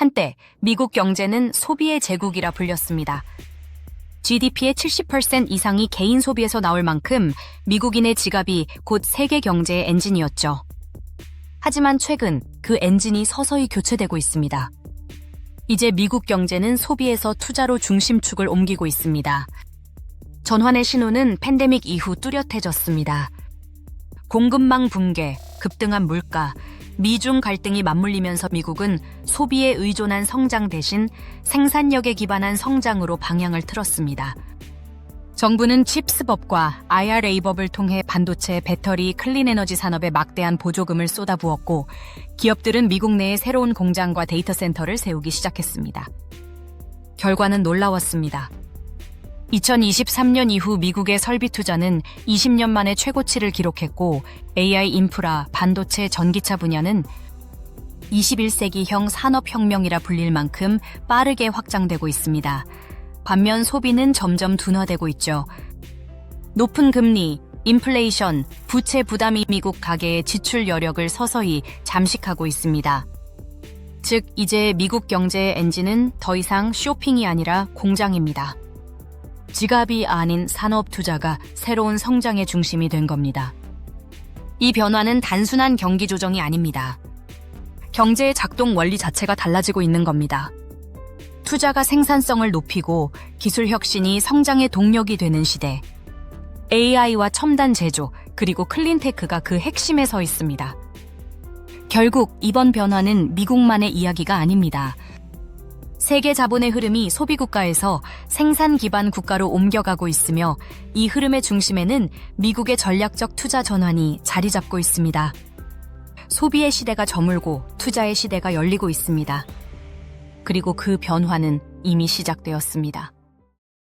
한때 미국 경제는 소비의 제국이라 불렸습니다. GDP의 70% 이상이 개인 소비에서 나올 만큼 미국인의 지갑이 곧 세계 경제의 엔진이었죠. 하지만 최근 그 엔진이 서서히 교체되고 있습니다. 이제 미국 경제는 소비에서 투자로 중심축을 옮기고 있습니다. 전환의 신호는 팬데믹 이후 뚜렷해졌습니다. 공급망 붕괴, 급등한 물가, 미중 갈등이 맞물리면서 미국은 소비에 의존한 성장 대신 생산력에 기반한 성장으로 방향을 틀었습니다. 정부는 칩스법과 IRA법을 통해 반도체, 배터리, 클린 에너지 산업에 막대한 보조금을 쏟아부었고 기업들은 미국 내에 새로운 공장과 데이터 센터를 세우기 시작했습니다. 결과는 놀라웠습니다. 2023년 이후 미국의 설비 투자는 20년 만에 최고치를 기록했고 AI 인프라, 반도체, 전기차 분야는 21세기형 산업혁명이라 불릴 만큼 빠르게 확장되고 있습니다. 반면 소비는 점점 둔화되고 있죠. 높은 금리, 인플레이션, 부채 부담이 미국 가계의 지출 여력을 서서히 잠식하고 있습니다. 즉, 이제 미국 경제의 엔진은 더 이상 쇼핑이 아니라 공장입니다. 지갑이 아닌 산업 투자가 새로운 성장의 중심이 된 겁니다. 이 변화는 단순한 경기 조정이 아닙니다. 경제의 작동 원리 자체가 달라지고 있는 겁니다. 투자가 생산성을 높이고 기술 혁신이 성장의 동력이 되는 시대. AI와 첨단 제조, 그리고 클린테크가 그 핵심에 서 있습니다. 결국 이번 변화는 미국만의 이야기가 아닙니다. 세계 자본의 흐름이 소비 국가에서 생산 기반 국가로 옮겨가고 있으며 이 흐름의 중심에는 미국의 전략적 투자 전환이 자리 잡고 있습니다. 소비의 시대가 저물고 투자의 시대가 열리고 있습니다. 그리고 그 변화는 이미 시작되었습니다.